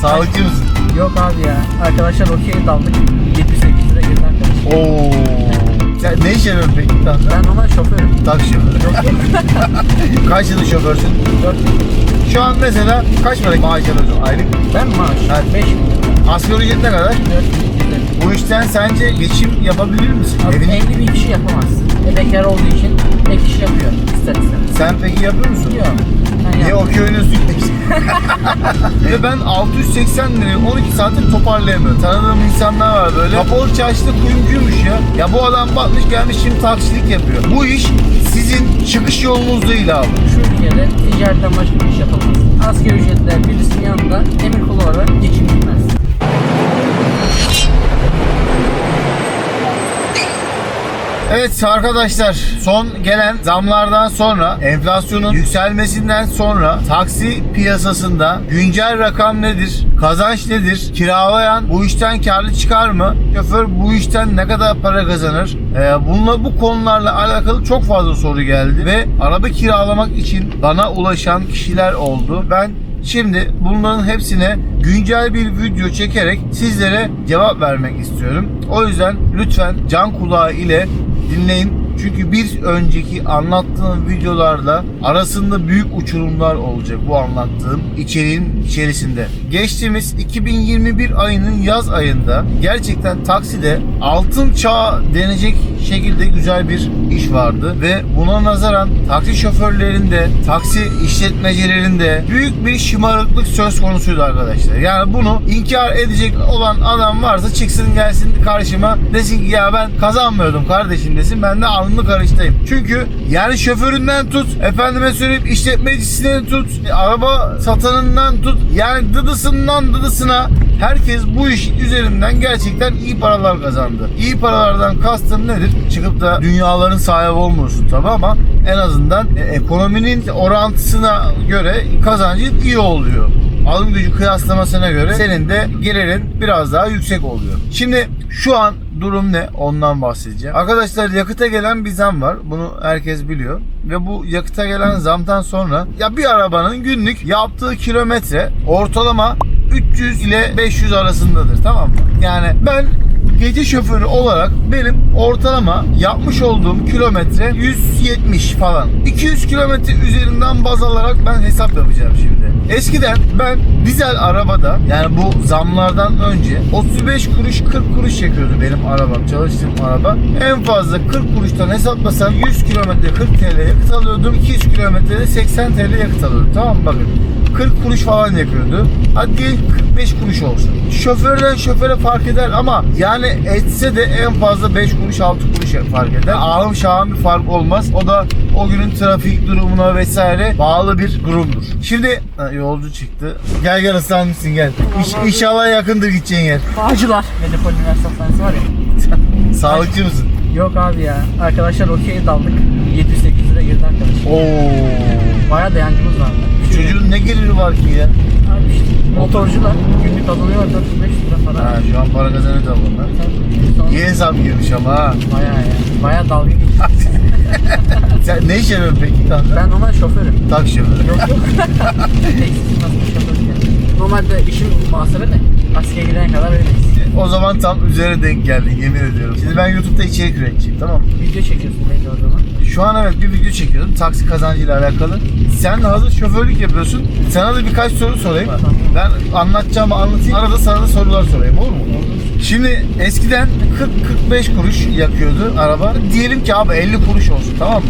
Sağlıkçı mısın? Yok abi ya. Arkadaşlar okey daldık. 78 lira girdi arkadaş. Oo. Sen ne iş yapıyorsun peki? Ben normal şoförüm. Taksi şoförü. Yok yok. Kaç yıllık şoförsün? 4 Şu an mesela kaç para maaş alıyorsun aylık? Ben maaş. Evet. 5 bin. Asgari ücret ne kadar? 4 bin. Bu işten sence geçim yapabilir misin? Abi Evini- evli bir kişi yapamaz. E bekar olduğu için tek kişi yapıyor. İster istemez. Sen peki yapıyor musun? Yok. Ben Niye yapmam. okey oynuyorsun? Ve ben 680 lirayı 12 saatte toparlayamıyorum. Tanıdığım insanlar var böyle. Kapalı çarşıda kuyumcuymuş ya. Ya bu adam batmış gelmiş şimdi taksilik yapıyor. Bu iş sizin çıkış yolunuz değil abi. Şu ülkede ticaretten başka bir iş yapamaz. Asgari ücretle birisinin yanında emir kulu olarak geçinilmez. Evet arkadaşlar son gelen zamlardan sonra enflasyonun yükselmesinden sonra taksi piyasasında güncel rakam nedir? Kazanç nedir? Kiralayan bu işten karlı çıkar mı? Şoför bu işten ne kadar para kazanır? Ee, bununla bu konularla alakalı çok fazla soru geldi ve araba kiralamak için bana ulaşan kişiler oldu. Ben Şimdi bunların hepsine güncel bir video çekerek sizlere cevap vermek istiyorum. O yüzden lütfen can kulağı ile dinleyin. Çünkü bir önceki anlattığım videolarla arasında büyük uçurumlar olacak bu anlattığım içeriğin içerisinde. Geçtiğimiz 2021 ayının yaz ayında gerçekten takside altın çağ denecek şekilde güzel bir iş vardı ve buna nazaran taksi şoförlerinde, taksi işletmecilerinde büyük bir şımarıklık söz konusuydu arkadaşlar. Yani bunu inkar edecek olan adam varsa çıksın gelsin karşıma desin ki ya ben kazanmıyordum kardeşim desin ben de alnını karıştayım. Çünkü yani şoföründen tut, efendime söyleyip işletmecisinden tut, araba satanından tut, yani dıdısından dıdısına herkes bu iş üzerinden gerçekten iyi paralar kazandı. İyi paralardan kastım nedir? Çıkıp da dünyaların sahibi olmuyorsun tabi ama en azından e, ekonominin orantısına göre kazancın iyi oluyor. Alım gücü kıyaslamasına göre senin de gelirin biraz daha yüksek oluyor. Şimdi şu an durum ne? Ondan bahsedeceğim. Arkadaşlar yakıta gelen bir zam var. Bunu herkes biliyor. Ve bu yakıta gelen zamdan sonra ya bir arabanın günlük yaptığı kilometre ortalama 300 ile 500 arasındadır tamam mı? Yani ben gece şoförü olarak benim ortalama yapmış olduğum kilometre 170 falan. 200 kilometre üzerinden baz alarak ben hesap yapacağım şimdi. Eskiden ben dizel arabada yani bu zamlardan önce 35 kuruş 40 kuruş yakıyordu benim arabam çalıştığım araba. En fazla 40 kuruştan hesaplasam 100 kilometre 40 TL yakıt alıyordum. 200 kilometrede 80 TL yakıt alıyordum. Tamam mı? Bakın 40 kuruş falan yakıyordu. Hadi diyelim 45 kuruş olsun. Şoförden şoföre fark eder ama yani etse de en fazla 5 kuruş 6 kuruş fark eder. Ağım şahım bir fark olmaz. O da o günün trafik durumuna vesaire bağlı bir durumdur. Şimdi ha, yolcu çıktı. Gel gel ıslanmışsın gel. İş, inşallah yakındır gideceğin yer. Bağcılar. Metropol Üniversitesi Hastanesi var ya. Sağlıkçı mısın? Yok abi ya. Arkadaşlar okey daldık. 708 lira girdi arkadaş. Oo. Bayağı dayancımız vardı. Çocuğun ne geliri var ki ya? Abi işte motorcular günlük kazanıyor 400-500 lira para. Ha, şu an para kazanıyor da bunlar. İyi hesap girmiş ama ha. Bayağı ya. Bayağı dalga geçiyor. Sen ne iş yapıyorsun peki kanka? Ben normal şoförüm. Taksi şoförü. Yok yok. Tekstil nasıl bir şoför ya. Normalde işim muhasebe de askere gidene kadar öyleyiz. O zaman tam üzerine denk geldin yemin ediyorum. Şimdi ben YouTube'da içerik üreticiyim tamam mı? Video çekiyorsun belli o zaman. Şu an evet bir video çekiyorum taksi kazancıyla alakalı. Sen hazır şoförlük yapıyorsun. Sana da birkaç soru sorayım. Ben anlatacağımı anlatayım. Arada sana da sorular sorayım olur mu? Şimdi eskiden 40-45 kuruş yakıyordu araba. Diyelim ki abi 50 kuruş olsun tamam mı?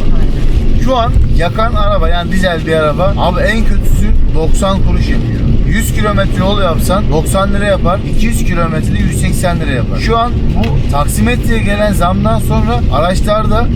Şu an yakan araba yani dizel bir araba abi en kötüsü 90 kuruş yapıyor. 100 kilometre yol yapsan 90 lira yapar. 200 kilometrede 180 lira yapar. Şu an bu taksimetreye gelen zamdan sonra araçlarda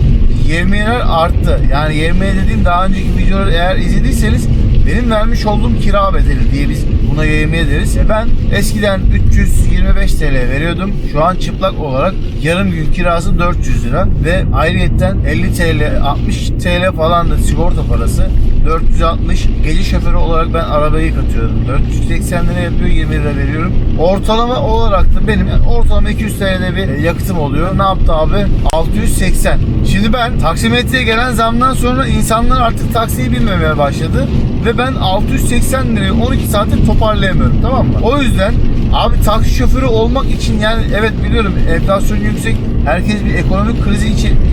yevmiyeler arttı. Yani yevmiye dediğim daha önceki videoları eğer izlediyseniz benim vermiş olduğum kira bedeli diye biz buna yevmiye deriz. E Ben eskiden 325 TL veriyordum. Şu an çıplak olarak yarım gün kirası 400 lira ve ayrıyetten 50 TL 60 TL falan da sigorta parası 460. Gece şoförü olarak ben arabayı yıkatıyorum. 480 lira yapıyor 20 lira veriyorum. Ortalama olarak da benim yani ortalama 200 TL'de bir yakıtım oluyor. Ne yaptı abi? 680. Şimdi ben taksimetreye gelen zamdan sonra insanlar artık taksiyi bilmemeye başladı. Ve ben 680 lirayı 12 saatte toparlayamıyorum tamam mı? O yüzden abi taksi şoförü olmak için yani evet biliyorum enflasyon yüksek. Herkes bir ekonomik krizi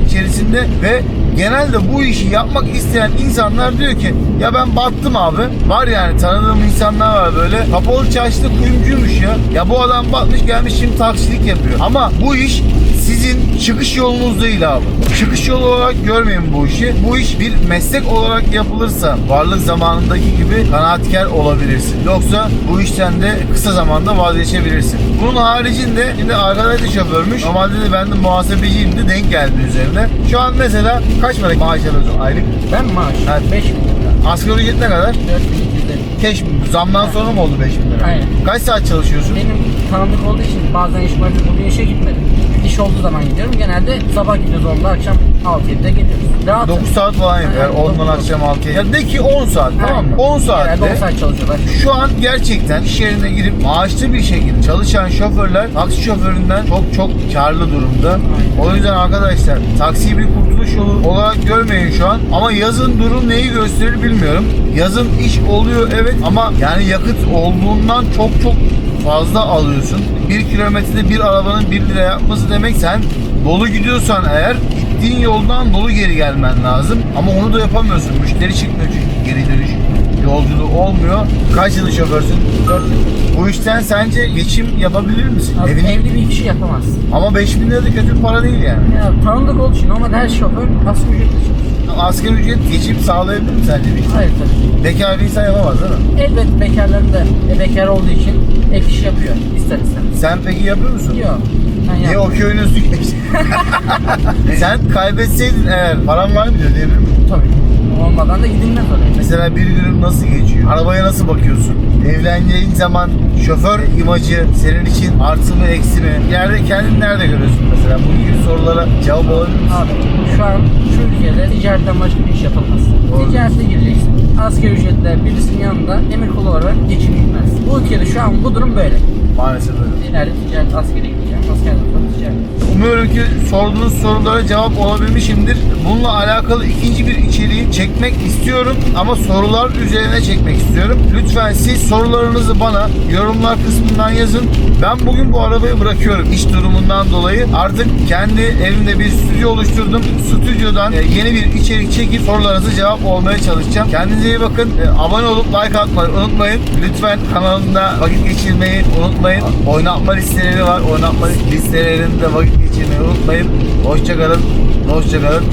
içerisinde ve genelde bu işi yapmak isteyen insanlar diyor ki ya ben battım abi. Var yani tanıdığım insanlar var böyle. Kapalı çarşıda kuyumcuymuş ya. Ya bu adam batmış gelmiş şimdi taksilik yapıyor. Ama bu iş sizin çıkış yolunuz değil abi. Çıkış yolu olarak görmeyin bu işi. Bu iş bir meslek olarak yapılırsa varlık zamanındaki gibi kanaatkar olabilirsin. Yoksa bu işten de kısa zamanda vazgeçebilirsin. Bunun haricinde şimdi arkadaş da şoförmüş. Normalde de ben de muhasebeciyim de denk geldi üzerine. Şu an mesela kaç para maaş alıyorsun aylık? Ben maaş Evet. 5 bin lira. Asgari ücret ne kadar? 4250. Keş zamdan sonra mı oldu 5 bin lira? Aynen. Kaç saat çalışıyorsun? Benim tanıdık olduğu için bazen iş var. Bugün işe gitmedim. İş olduğu zaman gidiyorum. Genelde sabah gidiyoruz 10'da akşam 6-7'de geliyoruz. Rahat. 9 saat falan yapıyor. Aynen, 10'dan dokuz. akşam 6'ya. Ya de ki 10 saat tamam mı? 10 Genelde 10 saatte saat çalışıyorlar. şu an gerçekten iş yerine girip maaşlı bir şekilde çalışan şoförler taksi şoföründen çok çok karlı durumda. O yüzden arkadaşlar taksiyi bir kurtuluş yolu olarak görmeyin şu an. Ama yazın durum neyi gösterir bilmiyorum. Yazın iş oluyor evet ama yani yakıt olduğundan çok çok fazla alıyorsun. Bir kilometrede bir arabanın 1 lira yapması demek sen dolu gidiyorsan eğer gittiğin yoldan dolu geri gelmen lazım. Ama onu da yapamıyorsun. Müşteri çıkmıyor çünkü geri dönüş yolculuğu olmuyor. Kaç yıllık şoförsün? 4 Bu işten sence geçim yapabilir misin? Abi, Evini... evli bir kişi yapamaz. Ama 5000 lira da kötü bir para değil yani. Ya tanıdık olduğu için normalde her şoför asgari ücretle çalışıyor. Asgari ücret geçim sağlayabilir mi sence bir insan? Hayır tabii. Bekar bir insan yapamaz değil mi? Elbet bekarların da e, bekar olduğu için ek iş yapıyor ister istemez. Sen peki yapıyor musun? Yok. Ben Niye yapmıyorum. o köyünü geçtin? Sen kaybetseydin eğer paran var mı ödeyebilir mi? Tabii. Olmadan da gidilmez oraya. Mesela bir günün nasıl geçiyor? Arabaya nasıl bakıyorsun? Evleneceğin zaman şoför imajı senin için artı mı eksi mi? İleride kendini nerede görüyorsun mesela? Bu gibi sorulara cevap alabilir misin? Abi şu an şu ticaretten başka bir iş yapılmaz. Doğru. Ticarete gireceksin. Asgari ücretle birisinin yanında emir kulu olarak geçinilmez. Bu ülkede şu an bu durum böyle. Maalesef öyle. İleride ticaret askere gideceğim. Askerden. Umuyorum ki sorduğunuz sorulara cevap olabilmişimdir. Bununla alakalı ikinci bir içeriği çekmek istiyorum ama sorular üzerine çekmek istiyorum. Lütfen siz sorularınızı bana yorumlar kısmından yazın. Ben bugün bu arabayı bırakıyorum iş durumundan dolayı. Artık kendi evimde bir stüdyo oluşturdum. Stüdyodan e, yeni bir içerik çekip sorularınızı cevap olmaya çalışacağım. Kendinize iyi bakın. E, Abone olup like atmayı unutmayın. Lütfen kanalımda vakit geçirmeyi unutmayın. Oynatma listeleri var. Oynatma listelerinde vakit geçirmeyi unutmayın. Hoşçakalın. Hoşçakalın.